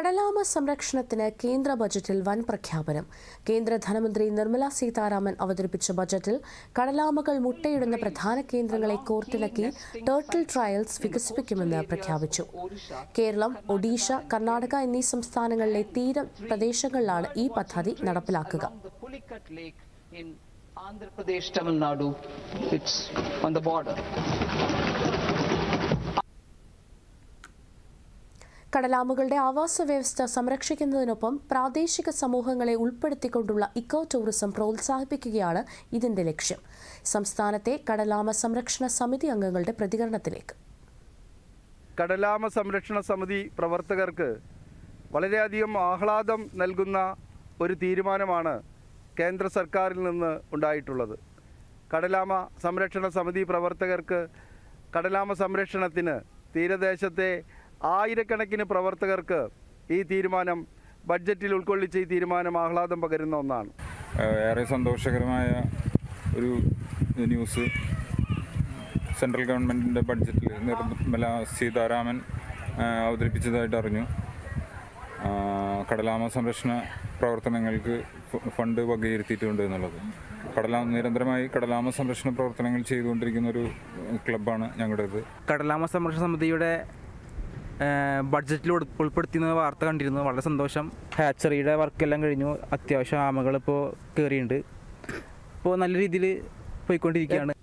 കടലാമ സംരക്ഷണത്തിന് കേന്ദ്ര ബജറ്റിൽ വൻ പ്രഖ്യാപനം. കേന്ദ്ര ധനമന്ത്രി നിർമ്മല സീതാരാമൻ അവതരിപ്പിച്ച ബജറ്റിൽ കടലാമകൾ മുട്ടയിടുന്ന പ്രധാന കേന്ദ്രങ്ങളെ കോർത്തിണക്കി ടേർട്ടിൽ ട്രയൽസ് വികസിപ്പിക്കുമെന്ന് പ്രഖ്യാപിച്ചു. കേരളം ഒഡീഷ കർണാടക എന്നീ സംസ്ഥാനങ്ങളിലെ തീര പ്രദേശങ്ങളിലാണ് ഈ പദ്ധതി നടപ്പിലാക്കുക. along തമിഴ്നാടു. ഇറ്റ്സ് ഓൺ ദ Andhra കടലാമുകളുടെ ആവാസ വ്യവസ്ഥ സംരക്ഷിക്കുന്നതിനൊപ്പം പ്രാദേശിക സമൂഹങ്ങളെ ഉൾപ്പെടുത്തിക്കൊണ്ടുള്ള ഇക്കോ ടൂറിസം പ്രോത്സാഹിപ്പിക്കുകയാണ് ഇതിന്റെ ലക്ഷ്യം. സംസ്ഥാനത്തെ കടലാമ സംരക്ഷണ സമിതി അംഗങ്ങളുടെ പ്രതികരണത്തിലേക്ക്. കടലാമ സംരക്ഷണ സമിതി പ്രവർത്തകർക്ക് വളരെയധികം ആഹ്ലാദം നൽകുന്ന ഒരു തീരുമാനമാണ് കേന്ദ്ര സർക്കാരിൽ നിന്ന് ഉണ്ടായിട്ടുള്ളത്. കടലാമ സംരക്ഷണ സമിതി പ്രവർത്തകർക്ക് കടലാമ സംരക്ഷണത്തിന് തീരദേശത്തെ ആയിരക്കണക്കിന് പ്രവർത്തകർക്ക് ഈ തീരുമാനം ബഡ്ജറ്റിൽ ഉൾക്കൊള്ളിച്ച ഈ തീരുമാനം ആഹ്ലാദം പകരുന്ന ഒന്നാണ്. ഏറെ സന്തോഷകരമായ ഒരു ന്യൂസ് സെൻട്രൽ ഗവൺമെന്റിന്റെ ബഡ്ജറ്റിൽ നിർമ്മല സീതാരാമൻ അവതരിപ്പിച്ചതായിട്ട് അറിഞ്ഞു. കടലാമ സംരക്ഷണ പ്രവർത്തനങ്ങൾക്ക് ഫണ്ട് വകയിരുത്തിയിട്ടുണ്ട് എന്നുള്ളത്. കടലാമ നിരന്തരമായി കടലാമ സംരക്ഷണ പ്രവർത്തനങ്ങൾ ചെയ്തുകൊണ്ടിരിക്കുന്ന ഒരു ക്ലബ്ബാണ് ഞങ്ങളുടേത്. കടലാമ സംരക്ഷണ സമിതിയുടെ ബഡ്ജറ്റിൽ ഉൾ- ഉൾപ്പെടുത്തിയെന്ന വാർത്ത കണ്ടിരുന്നു. വളരെ സന്തോഷം. ഹാച്ചറിയുടെ വർക്കെല്ലാം കഴിഞ്ഞു. അത്യാവശ്യം ആമകളിപ്പോൾ കയറിയിട്ടുണ്ട് ഇപ്പോൾ നല്ല രീതിയിൽ പോയിക്കൊണ്ടിരിക്കുകയാണ്.